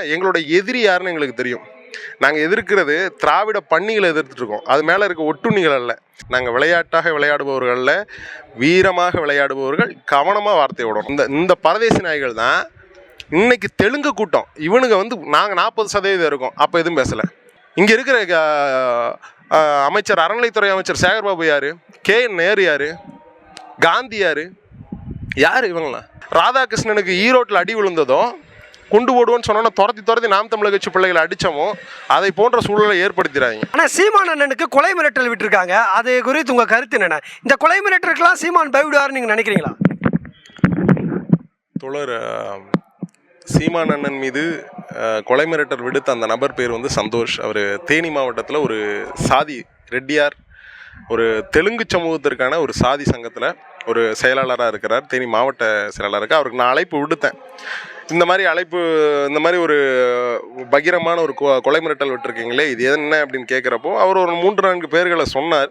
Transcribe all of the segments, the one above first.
எங்களோட எதிரி யாருன்னு எங்களுக்கு தெரியும். நாங்கள் எதிர்க்கிறது திராவிட பண்ணிகளை எதிர்த்துட்ருக்கோம் அது மேலே இருக்க ஒட்டுண்ணிகள் அல்ல. நாங்கள் விளையாட்டாக விளையாடுபவர்களில் வீரமாக விளையாடுபவர்கள் கவனமாக வார்த்தை விடணும். இந்த இந்த பரதேசி நாய்கள் தான் இன்னைக்கு தெலுங்கு கூட்டம். இவனுங்க வந்து நாங்கள் நாற்பது சதவீதம் இருக்கோம். அப்போ எதுவும் பேசலை. இங்கே இருக்கிற அமைச்சர் அறநிலைத்துறை அமைச்சர் சேகர்பாபு யார்? கே என் நேரு யார்? காந்தி யார்? யார் இவங்களாம் ராதாகிருஷ்ணனுக்கு ஈரோட்டில் அடி விழுந்ததும் குண்டு போடுவோன்னு சொன்னோன்னா துரத்தி துரத்தி நாம் தமிழர் கட்சி பிள்ளைகளை அடித்தோமோ அதை போன்ற சூழலை ஏற்படுத்திடாதீங்க. ஆனால் சீமான் அண்ணனுக்கு கொலை மிரட்டல் விட்டுருக்காங்க. அது குறித்து உங்கள் கருத்து என்னென்ன? இந்த கொலை மிரட்டலுக்கெல்லாம் சீமான் பயவிடுவார்னு நீங்கள் நினைக்கிறீங்களா? தொடர் சீமான் அண்ணன் மீது கொலை மிரட்டல் விடுத்த அந்த நபர் பேர் வந்து சந்தோஷ். அவர் தேனி மாவட்டத்தில் ஒரு சாதி ரெட்டியார் ஒரு தெலுங்கு சமூகத்திற்கான ஒரு சாதி சங்கத்தில் ஒரு செயலாளராக இருக்கிறார். தேனி மாவட்ட செயலாளருக்கு அவருக்கு நான் அழைப்பு விடுத்தேன். இந்த மாதிரி அழைப்பு இந்த மாதிரி ஒரு பகிரமான ஒரு கொ- கொலை மிரட்டல் விட்டுருக்கீங்களே இது என்ன அப்படின்னு கேட்குறப்போ அவர் ஒரு மூன்று நான்கு பேர்களை சொன்னார்.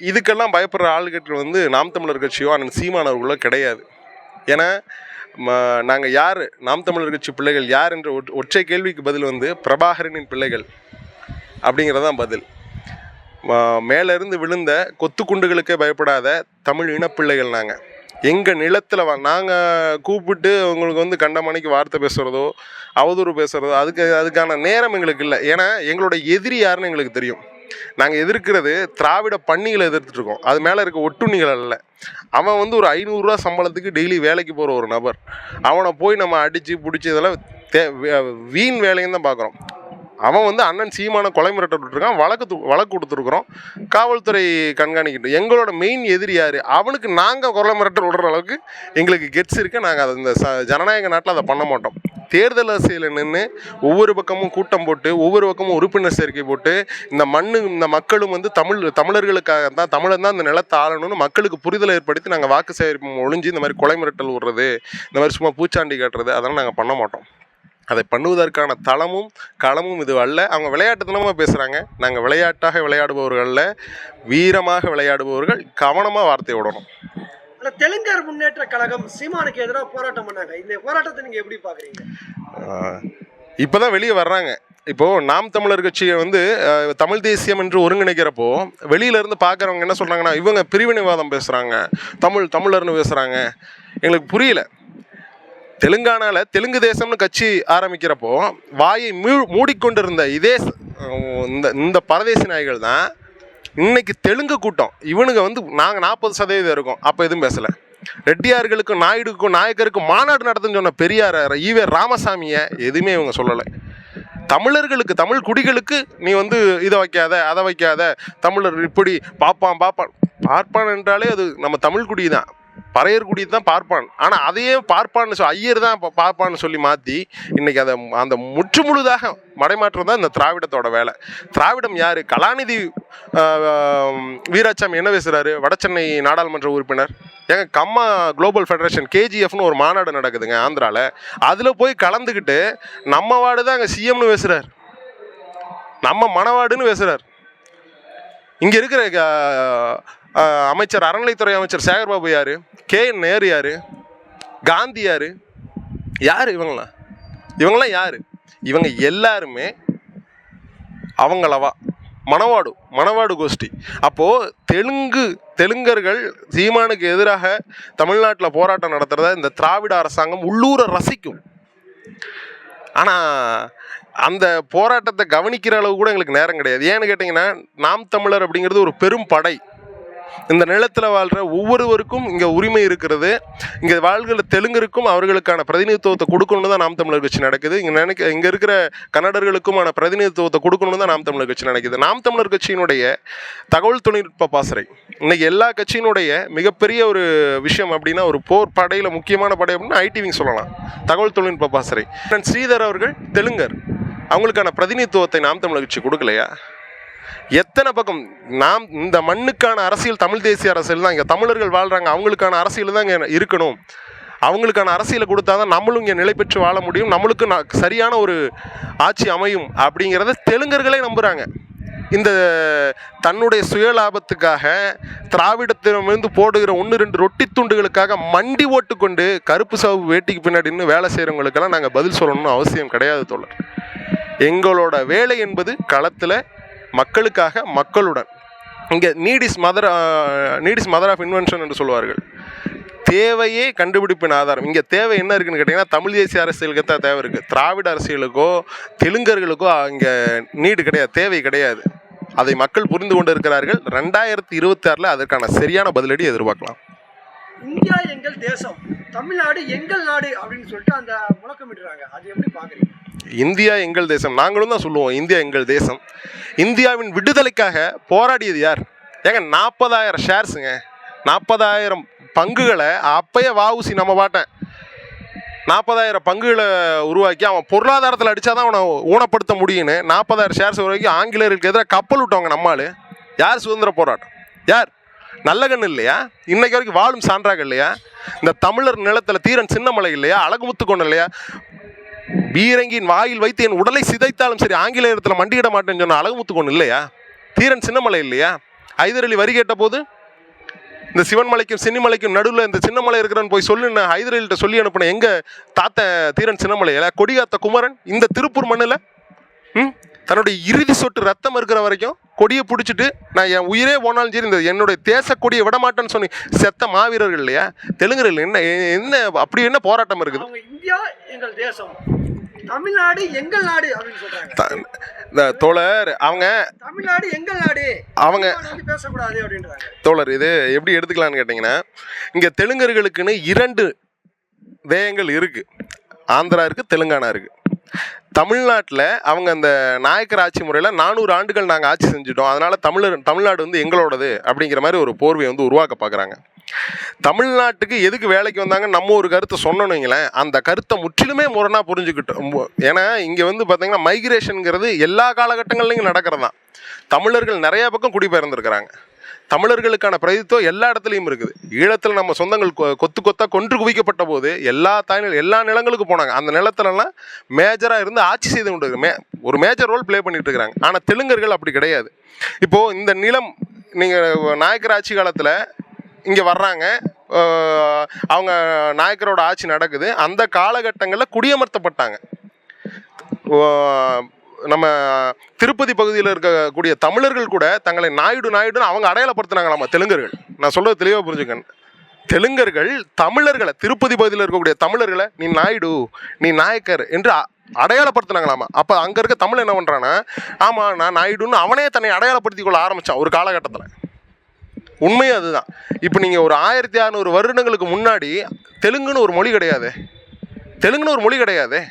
இதுக்கெல்லாம் பயப்படுற ஆளுகட்கள் வந்து நாம் தமிழர் கட்சியோ அண்ணன் சீமானவர்களோ கிடையாது. ஏன்னா நாங்கள் யார்? நாம் தமிழர் கட்சி பிள்ளைகள் யார் என்ற ஒற்றை- ஒற்றை கேள்விக்கு பதில் வந்து பிரபாகரனின் பிள்ளைகள் அப்படிங்கிறதான் பதில். மேலேருந்து விழுந்த கொத்து குண்டுகளுக்கே பயப்படாத தமிழ் இனப்பிள்ளைகள் நாங்கள் எங்கள் நிலத்தில் வா நாங்கள் கூப்பிட்டு உங்களுக்கு வந்து கண்டமணிக்கு வார்த்தை பேசுகிறதோ அவதூறு பேசுகிறதோ அதுக்கு அதுக்கான நேரம் எங்களுக்கு இல்லை. ஏன்னா எங்களோட எதிரி யாருன்னு எங்களுக்கு தெரியும். நாங்கள் எதிர்க்கிறது திராவிட பண்ணிகளை எதிர்த்துட்ருக்கோம் அது மேலே இருக்க ஒட்டுண்ணிகள் அல்ல. அவன் வந்து ஒரு ஐநூறுரூவா சம்பளத்துக்கு டெய்லி வேலைக்கு போகிற ஒரு நபர். அவனை போய் நம்ம அடித்து பிடிச்சி இதெல்லாம் தே வே- வீண் வேலையும் தான் பார்க்குறோம் அவன் வந்து அண்ணன் சீமான கொலை மிரட்டல் விட்டுருக்கான் வழக்கு வழக்கு கொடுத்துருக்குறோம். காவல்துறை கண்காணிக்கிட்டு எங்களோட மெயின் எதிரி யார்? அவனுக்கு நாங்கள் கொலை மிரட்டல் விடுற அளவுக்கு எங்களுக்கு கெட்ஸ் இருக்குது நாங்கள் அதை இந்த ச ஜனநாயக நாட்டில் அதை பண்ண மாட்டோம். தேர்தல் அரசியல் நின்று ஒவ்வொரு பக்கமும் கூட்டம் போட்டு ஒவ்வொரு பக்கமும் உறுப்பினர் சேர்க்கை போட்டு இந்த மண்ணு இந்த மக்களும் வந்து தமிழ் தமிழர்களுக்காக தான் தமிழன் தான் இந்த நிலத்தை ஆளணும்னு மக்களுக்கு புரிதலை ஏற்படுத்தி நாங்கள் வாக்கு சேகரிப்பு ஒழிஞ்சு இந்த மாதிரி கொலை மிரட்டல் விடுறது இந்த மாதிரி சும்மா பூச்சாண்டி காட்டுறது அதெல்லாம் நாங்கள் பண்ண மாட்டோம். அதை பண்ணுவதற்கான தளமும் களமும் இது அல்ல. அவங்க விளையாட்டுத்தனமாக பேசுகிறாங்க நாங்கள் விளையாட்டாக விளையாடுபவர்களில் வீரமாக விளையாடுபவர்கள் கவனமாக வார்த்தை விடணும். தெலுங்கர் முன்னேற்ற கழகம் சீமானுக்கு எதிராக போராட்டம் பண்ணாங்க. இந்த போராட்டத்தை நீங்கள் எப்படி பார்க்குறீங்க? இப்போ தான் வெளியே வர்றாங்க. இப்போது நாம் தமிழர் கட்சியை வந்து தமிழ் தேசியம் என்று ஒருங்கிணைக்கிறப்போ வெளியில இருந்து பார்க்குறவங்க என்ன சொல்கிறாங்கன்னா இவங்க பிரிவினைவாதம் பேசுகிறாங்க தமிழ் தமிழர்னு பேசுகிறாங்க எங்களுக்கு புரியல. தெலுங்கானால தெலுங்கு தேசம்னு கட்சி ஆரம்பிக்கிறப்போ வாயை மூ மூடிக்கொண்டிருந்த இதே இந்த இந்த பரதேசி நாய்கள் தான் இன்னைக்கு தெலுங்கு கூட்டம். இவனுங்க வந்து நாங்கள் நாற்பது சதவீதம் இருக்கோம். அப்போ எதுவும் பேசலை. ரெட்டியார்களுக்கும் நாயுடுக்கும் நாயக்கருக்கும் மாநாடு நடத்துன்னு சொன்ன பெரியார் ஈவே ராமசாமியை எதுவுமே இவங்க சொல்லலை. தமிழர்களுக்கு தமிழ் குடிகளுக்கு நீ வந்து இதை வைக்காத அதை வைக்காத தமிழர் இப்படி பார்ப்பான் பார்ப்பான் பார்ப்பான் என்றாலே அது நம்ம தமிழ் குடி தான் பறையர்குடி தான் பார்ப்பான். ஆனால் அதையே பார்ப்பான்னு சொல்லி ஐயர் தான் இப்போ பார்ப்பான்னு சொல்லி மாற்றி இன்றைக்கி அதை அந்த முற்று முழுதாக மடைமாற்றம் தான் இந்த திராவிடத்தோட வேலை. திராவிடம் யார்? கலாநிதி ஆஹ், வீராசாமி என்ன பேசுகிறாரு வடசென்னை நாடாளுமன்ற உறுப்பினர். ஏங்க கம்மா குளோபல் ஃபெடரேஷன் கேஜிஎஃப்னு ஒரு மாநாடு நடக்குதுங்க ஆந்திராவில் அதில் போய் கலந்துக்கிட்டு நம்ம வார்டு தான் அங்கே சிஎம்னு பேசுகிறார் நம்ம மணவாடுன்னு பேசுகிறார் இங்கே இருக்கிற அமைச்சர் அறநிலைத்துறை அமைச்சர் சேகர்பாபு யார்? கே என் நேரு யார்? காந்தி யார்? யார் இவங்களாம் இவங்களாம் யார்? இவங்க எல்லாருமே அவங்களவா. மணவாடு மணவாடு கோஷ்டி. அப்போது தெலுங்கு தெலுங்கர்கள் சீமானுக்கு எதிராக தமிழ்நாட்டில் போராட்டம் நடத்துகிறத இந்த திராவிட அரசாங்கம் உள்ளூரை ரசிக்கும். ஆனால் அந்த போராட்டத்தை கவனிக்கிற அளவு கூட எங்களுக்கு நேரம் கிடையாது. ஏன்னு கேட்டிங்கன்னா நாம் தமிழர் அப்படிங்கிறது ஒரு பெரும் படை. இந்த நிலத்தில் வாழ்கிற ஒவ்வொருவருக்கும் இங்கே உரிமை இருக்கிறது. இங்கே வாழ்கிற தெலுங்கருக்கும் அவர்களுக்கான பிரதிநிதித்துவத்தை கொடுக்கணும்னு தான் நாம் தமிழர் கட்சி நடக்குது. இங்கே நினைக்க இங்கே இருக்கிற கன்னடர்களுக்குமான பிரதிநிதித்துவத்தை கொடுக்கணும்னு தான் நாம் தமிழர் கட்சி நடக்குது. நாம் தமிழர் கட்சியினுடைய தகவல் தொழில்நுட்ப பாசறை. இன்னைக்கு எல்லா கட்சியினுடைய மிகப்பெரிய ஒரு விஷயம் அப்படின்னா ஒரு போர் படையில் முக்கியமான படை அப்படின்னா ஐடிவிங் சொல்லலாம். தகவல் தொழில்நுட்ப பாசறை. ஸ்ரீதர் அவர்கள் தெலுங்கர். அவங்களுக்கான பிரதிநிதித்துவத்தை நாம் தமிழ் கட்சி கொடுக்கலையா? எத்தனை பக்கம் நாம் இந்த மண்ணுக்கான அரசியல் தமிழ் தேசிய அரசியல் தான். இங்கே தமிழர்கள் வாழ்கிறாங்க அவங்களுக்கான அரசியல் தான் இங்கே இருக்கணும். அவங்களுக்கான அரசியலை கொடுத்தா தான் நம்மளும் இங்கே நிலை பெற்று வாழ முடியும். நம்மளுக்கு ந- சரியான ஒரு ஆட்சி அமையும் அப்படிங்கிறத தெலுங்கர்களே நம்புகிறாங்க இந்த தன்னுடைய சுயலாபத்துக்காக திராவிடத்திடமிருந்து போடுகிற ஒன்று ரெண்டு ரொட்டி துண்டுகளுக்காக மண்டி ஓட்டு கொண்டு கருப்பு சவப்பு வேட்டிக்கு பின்னாடி நின்று வேலை செய்கிறவங்களுக்கெல்லாம் நாங்கள் பதில் சொல்லணும்னு அவசியம் கிடையாது தோழர். எங்களோட வேலை என்பது களத்தில் மக்களுக்காக மக்களுடன். இங்கே needs mother needs mother of invention என்று சொல்வார்கள். தேவையே கண்டுபிடிப்பின் ஆதாரம். இங்கே தேவை என்ன இருக்குன்னு கேட்டிங்கன்னா தமிழ் தேசிய அரசியலுக்கு தான் தேவை இருக்குது திராவிட அரசியலுக்கோ தெலுங்கர்களுக்கோ இங்கே நீடு கிடையாது தேவை கிடையாது. அதை மக்கள் புரிந்து கொண்டு இருக்கிறார்கள். ரெண்டாயிரத்தி இருபத்தி ஆறில் அதற்கான சரியான பதிலடி எதிர்பார்க்கலாம். இந்தியா எங்கள் தேசம் தமிழ்நாடு எங்கள் நாடு அப்படின்னு சொல்லிட்டு அந்த முழக்கமிடுறாங்க. அது எப்படி பார்க்குறீங்க இந்தியா எங்கள் தேசம். நாங்களும் தான் சொல்லுவோம் இந்தியா எங்கள் தேசம். இந்தியாவின் விடுதலைக்காக போராடியது யார்? ஏங்க நாற்பதாயிரம் ஷேர்ஸுங்க. நாற்பதாயிரம் பங்குகளை அப்பயே வாவுசி நம்ம பாட்டேன். நாற்பதாயிரம் பங்குகளை உருவாக்கி அவன் பொருளாதாரத்தில் அடித்தா தான் அவனை ஊனப்படுத்த முடியும்னு நாற்பதாயிரம் ஷேர்ஸ் உருவாக்கி ஆங்கிலேயருக்கு எதிராக கப்பல் விட்டவங்க நம்மால் யார் சுதந்திர போராட்டம்? யார்? நல்ல கண்ணு இல்லையா? இன்னைக்கு வரைக்கும் வாழும் சான்றாக இல்லையா? இந்த தமிழர் நிலத்தில் தீரன் சின்னமலை இல்லையா? அழகுமுத்து இல்லையா? பீரங்கியின் வாயில் வைத்து என் உடலை சிதைத்தாலும் சரி ஆங்கிலேயத்தில் மண்டியிட மாட்டேன்னு சொன்ன அழகுமுத்து இல்லையா? தீரன் சின்னமலை இல்லையா? ஹைதர் அலி வரி கேட்ட போது இந்த சிவன்மலைக்கும் சின்னிமலைக்கும் நடுவில் இந்த சின்னமலை இருக்கிறன்னு போய் சொல்லுன்னு நான் சொல்லி அனுப்பினேன் எங்க தாத்த தீரன் சின்னமலையில கொடிகாத்த குமரன் இந்த திருப்பூர் மண்ணில்? ம்? தன்னுடைய இறுதி சொட்டு ரத்தம் இருக்கிற வரைக்கும் கொடியை பிடிச்சிட்டு நான் என் உயிரே போனாலும் சரி இந்த என்னுடைய தேச கொடியை விட மாட்டேன்னு சொல்லி செத்த மாவீரர்கள் இல்லையா? தெலுங்குகள் என்ன என்ன அப்படி என்ன போராட்டம் இருக்குது? இந்தியா எங்கள் தேசம். தமிழ்நாடு எங்கள் நாடு அப்படின்னு தோழர் அவங்க தமிழ்நாடு எங்கள் நாடு. அவங்க பேசக்கூடாது அப்படின்றாங்க. தோழர் இது எப்படி எடுத்துக்கலாம்னு கேட்டிங்கன்னா இங்கே தெலுங்கர்களுக்குன்னு இரண்டு தேயங்கள் இருக்குது ஆந்திரா இருக்குது தெலுங்கானா இருக்குது தமிழ்நாட்டில் அவங்க அந்த நாயக்கர் ஆட்சி முறையில் நானூறு ஆண்டுகள் நாங்கள் ஆட்சி செஞ்சுட்டோம். அதனால் தமிழர் தமிழ்நாடு வந்து எங்களோடது அப்படிங்கிற மாதிரி ஒரு போர்வை வந்து உருவாக்க பார்க்குறாங்க தமிழ்நாட்டுக்கு எதுக்கு வேலைக்கு வந்தாங்க? நம்ம ஒரு கருத்தை சொன்னணுங்களேன் அந்த கருத்தை முற்றிலுமே முரணாக புரிஞ்சுக்கிட்டோம். ஏன்னா இங்கே வந்து பார்த்தீங்கன்னா மைக்ரேஷனுங்கிறது எல்லா காலகட்டங்கள்லையும் நடக்கிறது தான் தமிழர்கள் நிறைய பக்கம் குடிபெயர்ந்துருக்கிறாங்க. தமிழர்களுக்கான பிரதித்துவம் எல்லா இடத்துலையும் இருக்குது. ஈழத்தில் நம்ம சொந்தங்கள் கொ- கொத்து கொத்தா கொன்று குவிக்கப்பட்ட போது எல்லா தாய் எல்லா நிலங்களுக்கும் போனாங்க. அந்த நிலத்துலலாம் மேஜராக இருந்து ஆட்சி செய்து கொண்டு மே ஒரு மேஜர் ரோல் ப்ளே பண்ணிட்டு இருக்கிறாங்க ஆனால் தெலுங்கர்கள் அப்படி கிடையாது. இப்போது இந்த நிலம் நீங்கள் நாயக்கர் ஆட்சி காலத்தில் இங்கே வர்றாங்க. அவங்க நாயக்கரோட ஆட்சி நடக்குது. அந்த காலகட்டங்களில் குடியமர்த்தப்பட்டாங்க. நம்ம திருப்பதி பகுதியில் இருக்கக்கூடிய தமிழர்கள் கூட தங்களை நாயுடு நாயுடுன்னு அவங்க அடையாளப்படுத்தினாங்களாமா தெலுங்கர்கள். நான் சொல்றது தெளிவாக புரிஞ்சுக்கேன் தெலுங்கர்கள் தமிழர்களை திருப்பதி பகுதியில் இருக்கக்கூடிய தமிழர்களை நீ நாயுடு நீ நாயக்கர் என்று அ- அடையாளப்படுத்தினாங்களாமா. அப்போ அங்கே இருக்க தமிழ் என்ன பண்ணுறான்னா ஆமாம் நான் நாயுடுன்னு அவனே தன்னை அடையாளப்படுத்திக் கொள்ள ஆரம்பித்தான் ஒரு காலகட்டத்தில். உண்மையும் அதுதான். இப்போ நீங்கள் ஒரு ஆயிரத்தி அறநூறு வருடங்களுக்கு முன்னாடி தெலுங்குன்னு ஒரு மொழி கிடையாது. தெலுங்குன்னு ஒரு மொழி கிடையாது.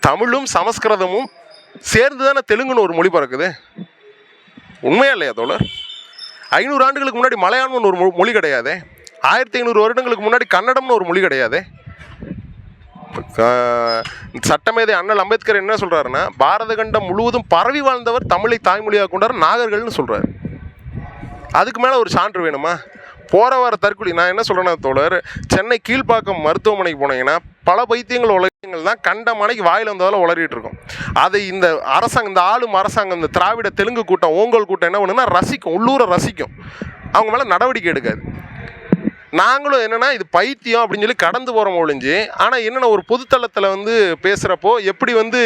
தமிழும் சமஸ்கிருதமும் சேர்ந்து தானே தெலுங்குன்னு ஒரு மொழி பிறக்குது உண்மையா இல்லையா தோழர்? ஐநூறு ஆண்டுகளுக்கு முன்னாடி மலையாளம்னு ஒரு மொ- மொழி கிடையாது. ஆயிரத்தி ஐநூறு வருடங்களுக்கு முன்னாடி கன்னடம்னு ஒரு மொழி கிடையாது. சட்டமேதை அண்ணல் அம்பேத்கர் என்ன சொல்கிறாருன்னா பாரத கண்டம் முழுவதும் பரவி வாழ்ந்தவர் தமிழை தாய்மொழியாக கொண்டார் நாகர்கள்னு சொல்கிறார் அதுக்கு மேலே ஒரு சான்று வேணுமா? போகிற வர தற்கொலை நான் என்ன சொல்கிறேன்னா தோழர் சென்னை கீழ்ப்பாக்கம் மருத்துவமனைக்கு போனீங்கன்னா பல பைத்தியங்கள் உலகங்கள் தான் கண்ட மனைக்கு வாயில் வந்ததால் உளறிட்டு இருக்கும். அதை இந்த அரசாங்கம் இந்த ஆளும் அரசாங்கம் இந்த திராவிட தெலுங்கு கூட்டம் ஓங்கோல் கூட்டம் என்ன பண்ணுன்னா ரசிக்கும் உள்ளூரை ரசிக்கும். அவங்க மேலே நடவடிக்கை எடுக்காது. நாங்களும் என்னென்னா இது பைத்தியம் அப்படின்னு சொல்லி கடந்து போகிறோம் ஒழிஞ்சு ஆனால் என்னென்ன ஒரு பொதுத்தளத்தில் வந்து பேசுகிறப்போ எப்படி வந்து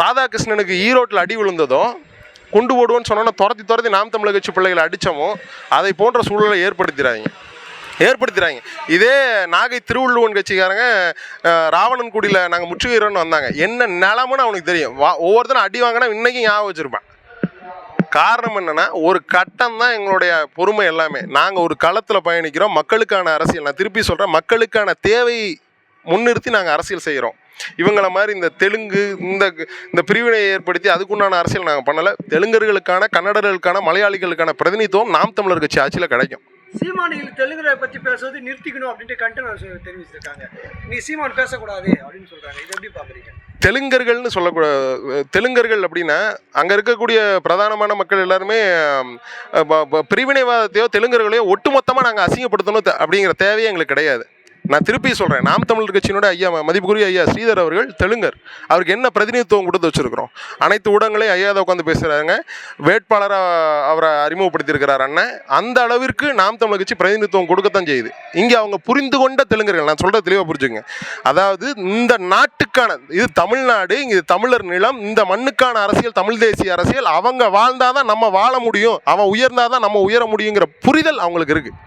ராதாகிருஷ்ணனுக்கு ஈரோட்டில் அடி விழுந்ததோ குண்டு போடுவோன்னு சொன்னோன்னா துரத்தி துரத்தி நாம் தமிழக கட்சி பிள்ளைகளை அடித்தோமோ அதை போன்ற சூழலை ஏற்படுத்திடுறாங்க ஏற்படுத்துகிறாங்க இதே நாகை திருவள்ளுவன் கட்சிக்காரங்க ராவணன் குடியில் நாங்கள் முற்றுகிறோன்னு வந்தாங்க. என்ன நிலமுன்னு அவனுக்கு தெரியும். வா ஒவ்வொருத்தரும் அடி வாங்கினா இன்றைக்கும் ஞாபகம் வச்சுருப்பேன். காரணம் என்னன்னா ஒரு கட்டம் தான் எங்களுடைய பொறுமை எல்லாமே. நாங்கள் ஒரு களத்தில் பயணிக்கிறோம். மக்களுக்கான அரசியல். நான் திருப்பி சொல்கிறேன் மக்களுக்கான தேவை முன்னிறுத்தி நாங்கள் அரசியல் செய்கிறோம் இவங்கள மாதிரி இந்த தெலுங்கு இந்த இந்த பிரிவினை ஏற்படுத்தி அதுக்குண்டான அரசியல் நாங்கள் பண்ணலை. தெலுங்கர்களுக்கான கன்னடர்களுக்கான மலையாளிகளுக்கான பிரதிநிதித்துவம் நாம் தமிழர் கட்சி ஆட்சியில் கிடைக்கும். சீமானியில் தெலுங்குல பற்றி பேசுறது நிறுத்திக்கணும் அப்படின்ட்டு கண்டனம் தெரிவிச்சிருக்காங்க. நீ சீமான் பேசக்கூடாது அப்படின்னு சொல்கிறாங்க இது எப்படி பார்க்குறீங்க? தெலுங்கர்கள்னு சொல்லக்கூடாது. தெலுங்கர்கள் அப்படின்னா அங்கே இருக்கக்கூடிய பிரதானமான மக்கள் எல்லாருமே பிரிவினைவாதத்தையோ தெலுங்கர்களையோ ஒட்டுமொத்தமாக நாங்கள் அசிங்கப்படுத்தணும் அப்படிங்கிற தேவையே எங்களுக்கு கிடையாது. நான் திருப்பி சொல்கிறேன் நாம் தமிழர் கட்சியினோட ஐயா மதிப்புக்குரிய ஐயா ஸ்ரீதர் அவர்கள் தெலுங்கர் அவருக்கு என்ன பிரதிநிதித்துவம் கொடுத்து வச்சிருக்கிறோம்? அனைத்து ஊடகங்களையும் ஐயா தான் உட்காந்து பேசுகிறாங்க வேட்பாளராக அவரை அறிமுகப்படுத்தியிருக்கிறார் அண்ணன். அந்த அளவிற்கு நாம் தமிழர் கட்சி பிரதிநிதித்துவம் கொடுக்கத்தான் செய்யுது. இங்கே அவங்க புரிந்து கொண்ட தெலுங்கர்கள் நான் சொல்கிறத தெளிவாக புரிஞ்சுங்க அதாவது இந்த நாட்டுக்கான இது தமிழ்நாடு இங்கே தமிழர் நிலம் இந்த மண்ணுக்கான அரசியல் தமிழ் தேசிய அரசியல் அவங்க வாழ்ந்தாதான் நம்ம வாழ முடியும். அவன் உயர்ந்தாதான் நம்ம உயர முடியுங்கிற புரிதல் அவங்களுக்கு இருக்குது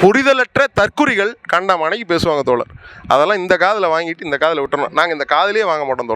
புரிதலற்ற தற்குறிகள் கண்டமானைக்கு பேசுவாங்க தோழர். அதெல்லாம் இந்த காதில் வாங்கிட்டு இந்த காதில் விட்டுறணும். நாங்கள் இந்த காதலே வாங்க மாட்டோம் தோழர்.